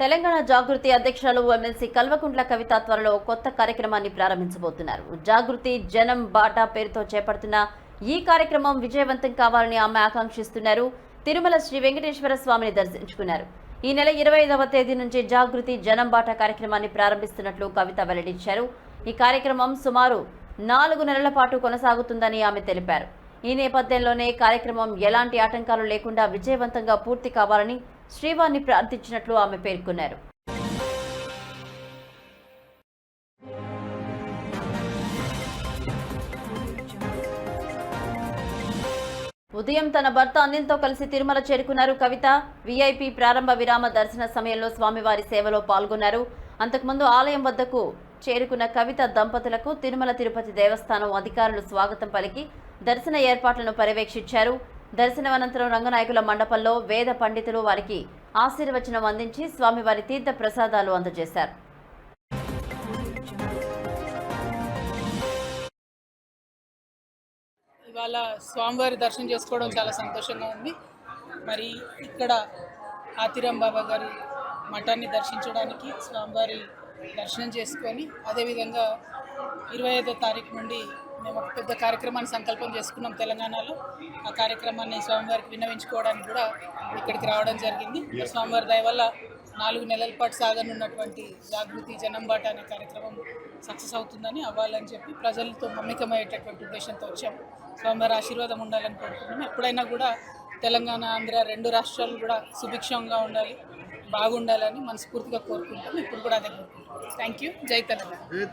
తెలంగాణ జాగృతి అధ్యక్షురాలు ఎమ్మెల్సీ కల్వకుంట్ల కవిత త్వరలో కొత్త కార్యక్రమాన్ని ప్రారంభించబోతున్నారు. జాగృతి జనం బాటా పేరుతో చేపడుతున్న ఈ కార్యక్రమం విజయవంతం కావాలని ఆమె ఆకాంక్షిస్తున్నారు. తిరుమల శ్రీ వెంకటేశ్వర స్వామిని దర్శించుకున్నారు. ఈ నెల ఇరవై ఐదవ తేదీ నుంచి జాగృతి జనం బాట కార్యక్రమాన్ని ప్రారంభిస్తున్నట్లు కవిత వెల్లడించారు. ఈ కార్యక్రమం సుమారు నాలుగు నెలల పాటు కొనసాగుతుందని ఆమె తెలిపారు. ఈ నేపథ్యంలోనే కార్యక్రమం ఎలాంటి ఆటంకాలు లేకుండా విజయవంతంగా పూర్తి కావాలని శ్రీవారిని ప్రార్థించినట్లు ఆమె పేర్కొన్నారు. ఉదయం తన భర్త అనిల్తో కలిసి తిరుమల చేరుకున్నారు కవిత. విఐపి ప్రారంభ విరామ దర్శన సమయంలో స్వామివారి సేవలో పాల్గొన్నారు. అంతకుముందు ఆలయం వద్దకు చేరుకున్న కవిత దంపతులకు తిరుమల తిరుపతి దేవస్థానం అధికారులు స్వాగతం పలికి దర్శన ఏర్పాట్లను పర్యవేక్షించారు. దర్శనం అనంతరం రంగనాయకుల మండపంలో వేద పండితులు వారికి ఆశీర్వచనం అందించి స్వామివారి తీర్థ ప్రసాదాలు అందజేశారు. ఇవాళ స్వామివారి దర్శనం చేసుకోవడం చాలా సంతోషంగా ఉంది. మరి ఇక్కడ ఆతిరాం బాబా గారి మఠాన్ని దర్శించడానికి స్వామివారి దర్శనం చేసుకొని అదేవిధంగా ఇరవై ఐదో తారీఖు నుండి మేము ఒక పెద్ద కార్యక్రమాన్ని సంకల్పం చేసుకున్నాం తెలంగాణలో. ఆ కార్యక్రమాన్ని స్వామివారికి విన్నవించుకోవడానికి కూడా ఇక్కడికి రావడం జరిగింది. స్వామివారి దయ వల్ల నాలుగు నెలల పాటు సాగనున్నటువంటి జాగృతి జనంబాట అనే కార్యక్రమం సక్సెస్ అవుతుందని అవ్వాలని చెప్పి ప్రజలతో మమ్మికమయ్యేటటువంటి ఉద్దేశంతో వచ్చాము స్వామివారి ఆశీర్వాదం ఉండాలని కోరుకుంటున్నాం. ఎప్పుడైనా కూడా తెలంగాణ ఆంధ్ర రెండు రాష్ట్రాలు కూడా సుభిక్షంగా ఉండాలి బాగుండాలని మనస్ఫూర్తిగా కోరుకుంటాం ఇప్పుడు కూడా అదే కోరుకుంటున్నాం. థ్యాంక్ యూ జై తెలంగాణ.